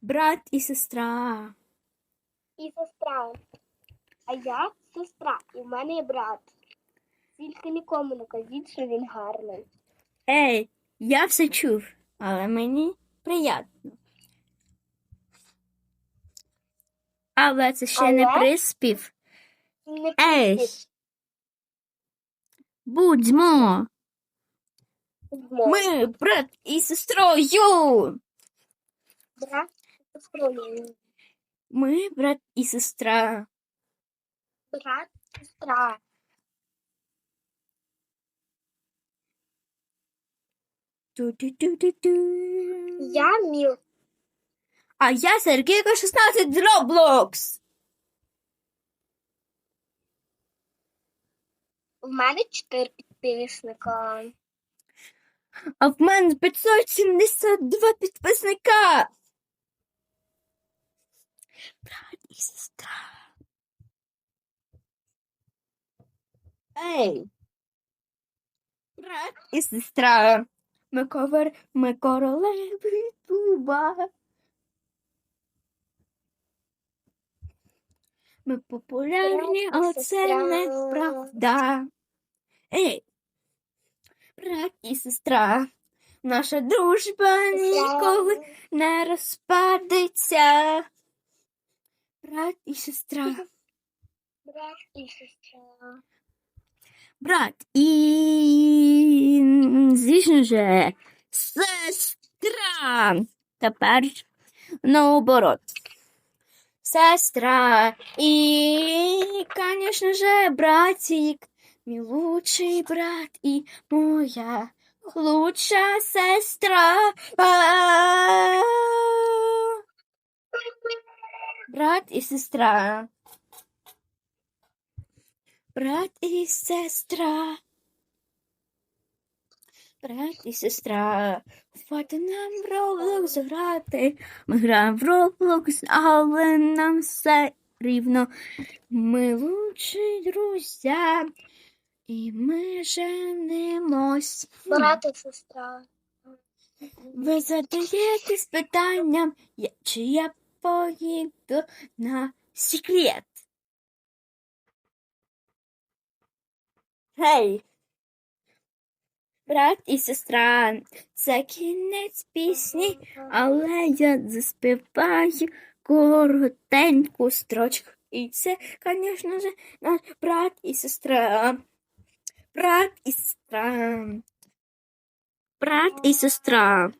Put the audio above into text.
брат і сестра. І сестра. А я сестра, і в мене є брат. Тільки нікому не кажіть, що він гарний. Ей, я все чув, але мені приємно. Але це ще не Але? приспів. Не Ей, будьмо. Ми брат і сестрою. брат. Ми брат і сестра. Брат, сестра. Ту-ту-ту-ту-ту. Я Міл. А я Сергійко 16 з Roblox. В мене чотири підписника. А в мене 572 підписника. Брат і сестра. Ей. Брат і сестра. Ми ковер, ми королеви Туба. Ми популярні, але це сестра. неправда. Ей, брат і сестра. Наша дружба ніколи не розпадеться. Брат і сестра. Брат і сестра. Брат і, звісно же, сестра. Тепер наоборот. Сестра і, звісно же, братик, мій лучший брат і моя лучша сестра. Брат і сестра. Брат і сестра. Брат і сестра. Хвати нам в Roblox грати. Ми граємо в Roblox, але нам все рівно. Ми лучші друзі. І ми женимось. Брат і сестра. Ви задаєтесь питанням, чи я поїду на секрет. Гей! Брат і сестра, це кінець пісні, але я заспіваю коротеньку строчку. І це, звісно ж, наш брат і сестра. Брат і сестра. Брат і сестра.